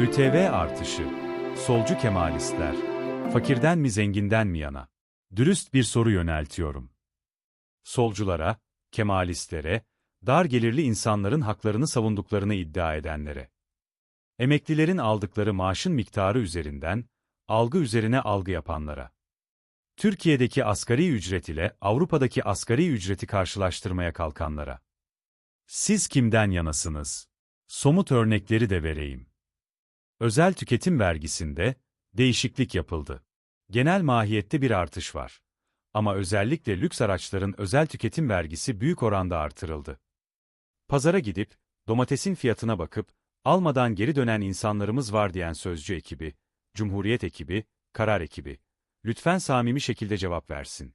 ÜTV artışı, solcu kemalistler, fakirden mi zenginden mi yana? Dürüst bir soru yöneltiyorum. Solculara, kemalistlere, dar gelirli insanların haklarını savunduklarını iddia edenlere. Emeklilerin aldıkları maaşın miktarı üzerinden, algı üzerine algı yapanlara. Türkiye'deki asgari ücret ile Avrupa'daki asgari ücreti karşılaştırmaya kalkanlara. Siz kimden yanasınız? Somut örnekleri de vereyim. Özel tüketim vergisinde değişiklik yapıldı. Genel mahiyette bir artış var. Ama özellikle lüks araçların özel tüketim vergisi büyük oranda artırıldı. Pazara gidip, domatesin fiyatına bakıp, almadan geri dönen insanlarımız var diyen Sözcü ekibi, Cumhuriyet ekibi, Karar ekibi. Lütfen samimi şekilde cevap versin.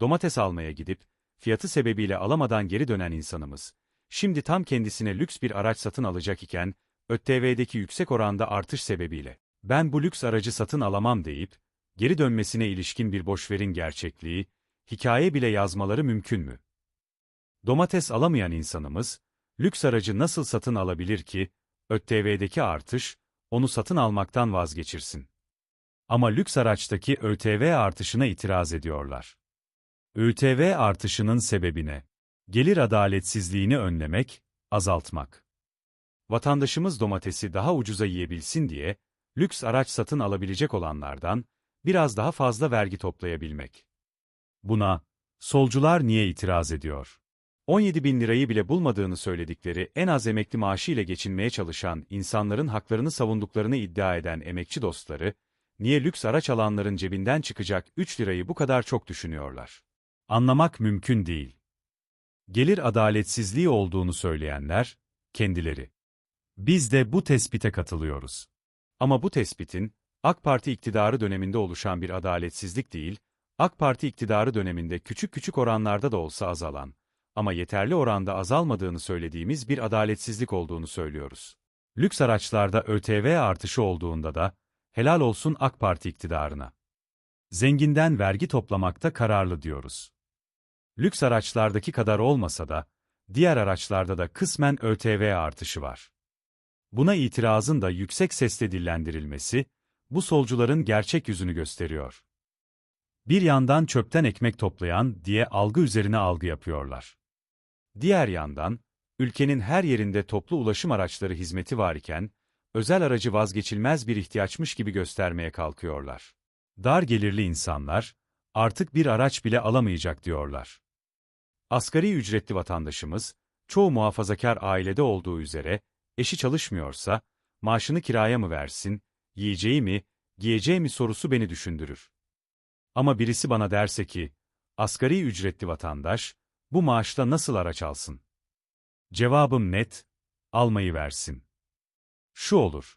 Domates almaya gidip, fiyatı sebebiyle alamadan geri dönen insanımız, şimdi tam kendisine lüks bir araç satın alacak iken, ÖTV'deki yüksek oranda artış sebebiyle, ben bu lüks aracı satın alamam deyip, geri dönmesine ilişkin bir boşverin gerçekliği, hikaye bile yazmaları mümkün mü? Domates alamayan insanımız, lüks aracı nasıl satın alabilir ki, ÖTV'deki artış, onu satın almaktan vazgeçirsin. Ama lüks araçtaki ÖTV artışına itiraz ediyorlar. ÖTV artışının sebebine, gelir adaletsizliğini önlemek, azaltmak. Vatandaşımız domatesi daha ucuza yiyebilsin diye, lüks araç satın alabilecek olanlardan, biraz daha fazla vergi toplayabilmek. Buna, solcular niye itiraz ediyor? 17 bin lirayı bile bulmadığını söyledikleri en az emekli maaşı ile geçinmeye çalışan insanların haklarını savunduklarını iddia eden emekçi dostları, niye lüks araç alanların cebinden çıkacak 3 lirayı bu kadar çok düşünüyorlar? Anlamak mümkün değil. Gelir adaletsizliği olduğunu söyleyenler, kendileri. Biz de bu tespite katılıyoruz. Ama bu tespitin, AK Parti iktidarı döneminde oluşan bir adaletsizlik değil, AK Parti iktidarı döneminde küçük küçük oranlarda da olsa azalan, ama yeterli oranda azalmadığını söylediğimiz bir adaletsizlik olduğunu söylüyoruz. Lüks araçlarda ÖTV artışı olduğunda da, helal olsun AK Parti iktidarına. Zenginden vergi toplamakta kararlı diyoruz. Lüks araçlardaki kadar olmasa da, diğer araçlarda da kısmen ÖTV artışı var. Buna itirazın da yüksek sesle dillendirilmesi, bu solcuların gerçek yüzünü gösteriyor. Bir yandan çöpten ekmek toplayan diye algı üzerine algı yapıyorlar. Diğer yandan, ülkenin her yerinde toplu ulaşım araçları hizmeti var iken, özel aracı vazgeçilmez bir ihtiyaçmış gibi göstermeye kalkıyorlar. Dar gelirli insanlar, artık bir araç bile alamayacak diyorlar. Asgari ücretli vatandaşımız, çoğu muhafazakar ailede olduğu üzere, eşi çalışmıyorsa, maaşını kiraya mı versin, yiyeceği mi, giyeceği mi sorusu beni düşündürür. Ama birisi bana derse ki, asgari ücretli vatandaş, bu maaşla nasıl araç alsın? Cevabım net, almayı versin. Şu olur,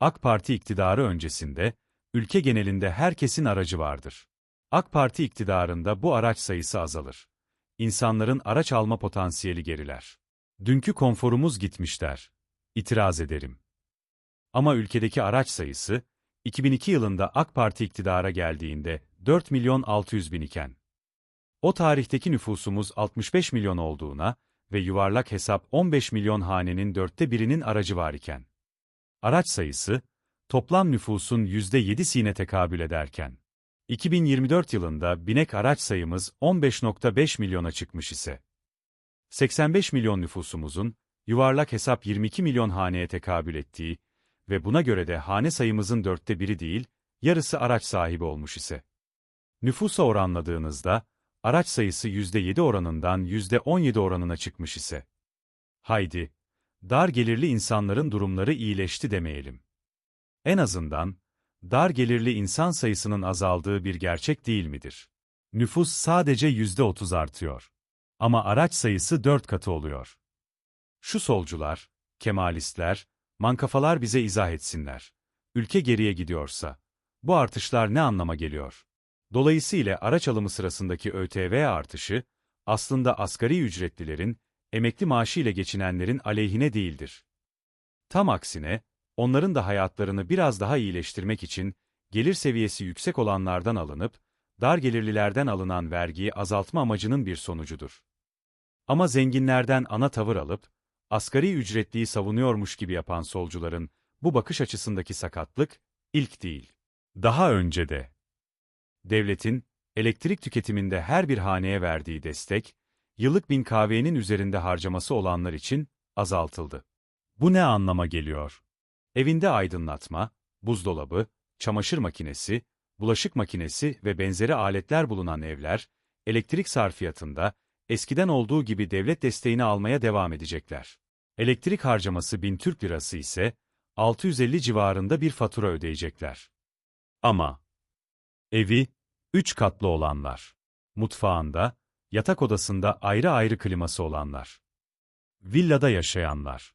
AK Parti iktidarı öncesinde, ülke genelinde herkesin aracı vardır. AK Parti iktidarında bu araç sayısı azalır. İnsanların araç alma potansiyeli geriler. Dünkü konforumuz gitmişler. İtiraz ederim. Ama ülkedeki araç sayısı, 2002 yılında AK Parti iktidara geldiğinde 4 milyon 600 bin iken, o tarihteki nüfusumuz 65 milyon olduğuna ve yuvarlak hesap 15 milyon hanenin dörtte birinin aracı var iken, araç sayısı, toplam nüfusun %7'sine tekabül ederken, 2024 yılında binek araç sayımız 15.5 milyona çıkmış ise, 85 milyon nüfusumuzun, yuvarlak hesap 22 milyon haneye tekabül ettiği ve buna göre de hane sayımızın dörtte biri değil, yarısı araç sahibi olmuş ise. Nüfusa oranladığınızda, araç sayısı %7 oranından %17 oranına çıkmış ise. Haydi, dar gelirli insanların durumları iyileşti demeyelim. En azından, dar gelirli insan sayısının azaldığı bir gerçek değil midir? Nüfus sadece %30 artıyor. Ama araç sayısı 4 katı oluyor. Şu solcular, kemalistler, mankafalar bize izah etsinler. Ülke geriye gidiyorsa, bu artışlar ne anlama geliyor? Dolayısıyla araç alımı sırasındaki ÖTV artışı, aslında asgari ücretlilerin, emekli maaşı ile geçinenlerin aleyhine değildir. Tam aksine, onların da hayatlarını biraz daha iyileştirmek için, gelir seviyesi yüksek olanlardan alınıp, dar gelirlilerden alınan vergiyi azaltma amacının bir sonucudur. Ama zenginlerden ana tavır alıp, asgari ücretliyi savunuyormuş gibi yapan solcuların, bu bakış açısındaki sakatlık, ilk değil. Daha önce de. Devletin, elektrik tüketiminde her bir haneye verdiği destek, yıllık bin kahvenin üzerinde harcaması olanlar için azaltıldı. Bu ne anlama geliyor? Evinde aydınlatma, buzdolabı, çamaşır makinesi, bulaşık makinesi ve benzeri aletler bulunan evler, elektrik sarfiyatında, eskiden olduğu gibi devlet desteğini almaya devam edecekler. Elektrik harcaması 1000 Türk Lirası ise, 650 civarında bir fatura ödeyecekler. Ama, evi, 3 katlı olanlar, mutfağında, yatak odasında ayrı ayrı kliması olanlar, villada yaşayanlar,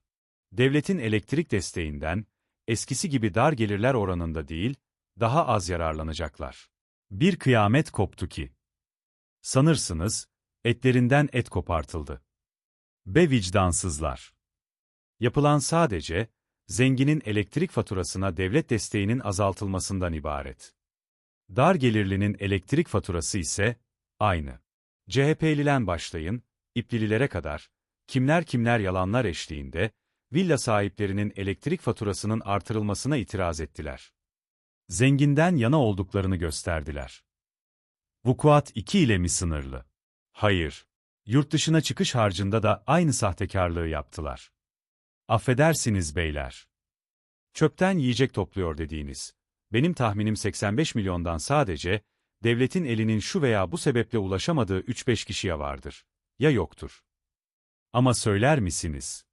devletin elektrik desteğinden, eskisi gibi dar gelirler oranında değil, daha az yararlanacaklar. Bir kıyamet koptu ki. Sanırsınız, etlerinden et kopartıldı. Be vicdansızlar. Yapılan sadece, zenginin elektrik faturasına devlet desteğinin azaltılmasından ibaret. Dar gelirlinin elektrik faturası ise, aynı. CHP'lilen başlayın, İplililere kadar, kimler kimler yalanlar eşliğinde, villa sahiplerinin elektrik faturasının artırılmasına itiraz ettiler. Zenginden yana olduklarını gösterdiler. Vukuat 2 ile mi sınırlı? Hayır. Yurt dışına çıkış harcında da aynı sahtekarlığı yaptılar. Affedersiniz beyler. Çöpten yiyecek topluyor dediğiniz. Benim tahminim 85 milyondan sadece, devletin elinin şu veya bu sebeple ulaşamadığı 3-5 kişiye vardır. Ya yoktur. Ama söyler misiniz?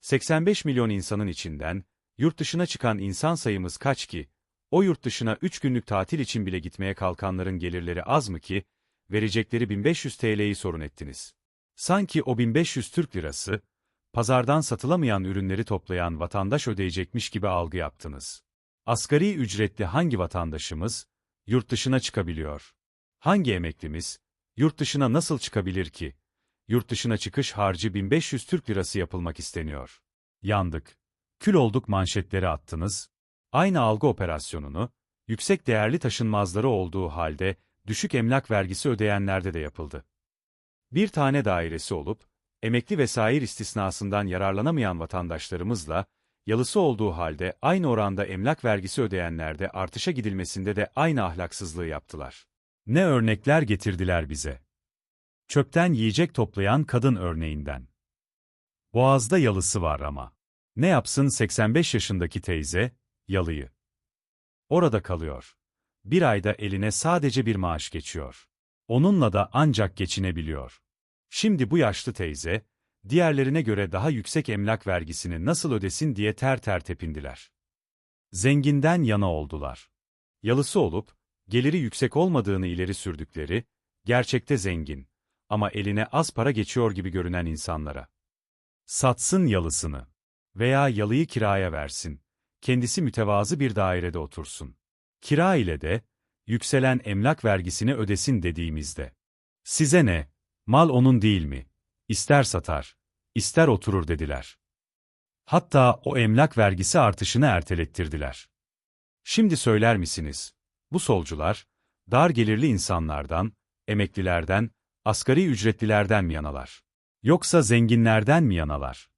85 milyon insanın içinden, yurt dışına çıkan insan sayımız kaç ki, o yurt dışına 3 günlük tatil için bile gitmeye kalkanların gelirleri az mı ki, verecekleri 1500 TL'yi sorun ettiniz. Sanki o 1500 Türk lirası, pazardan satılamayan ürünleri toplayan vatandaş ödeyecekmiş gibi algı yaptınız. Asgari ücretli hangi vatandaşımız, yurt dışına çıkabiliyor? Hangi emeklimiz, yurt dışına nasıl çıkabilir ki? Yurt dışına çıkış harcı 1500 Türk lirası yapılmak isteniyor. Yandık. Kül olduk manşetleri attınız. Aynı algı operasyonunu, yüksek değerli taşınmazları olduğu halde, düşük emlak vergisi ödeyenlerde de yapıldı. Bir tane dairesi olup, emekli vesaire istisnasından yararlanamayan vatandaşlarımızla, yalısı olduğu halde aynı oranda emlak vergisi ödeyenlerde artışa gidilmesinde de aynı ahlaksızlığı yaptılar. Ne örnekler getirdiler bize. Çöpten yiyecek toplayan kadın örneğinden. Boğaz'da yalısı var ama. Ne yapsın 85 yaşındaki teyze, yalıyı. Orada kalıyor. Bir ayda eline sadece bir maaş geçiyor. Onunla da ancak geçinebiliyor. Şimdi bu yaşlı teyze, diğerlerine göre daha yüksek emlak vergisini nasıl ödesin diye ter ter tepindiler. Zenginden yana oldular. Yalısı olup, geliri yüksek olmadığını ileri sürdükleri, gerçekte zengin ama eline az para geçiyor gibi görünen insanlara. Satsın yalısını veya yalıyı kiraya versin, kendisi mütevazı bir dairede otursun. Kira ile de, yükselen emlak vergisini ödesin dediğimizde. Size ne, mal onun değil mi? İster satar, ister oturur dediler. Hatta o emlak vergisi artışını ertelettirdiler. Şimdi söyler misiniz, bu solcular, dar gelirli insanlardan, emeklilerden, asgari ücretlilerden mi yanalar? Yoksa zenginlerden mi yanalar?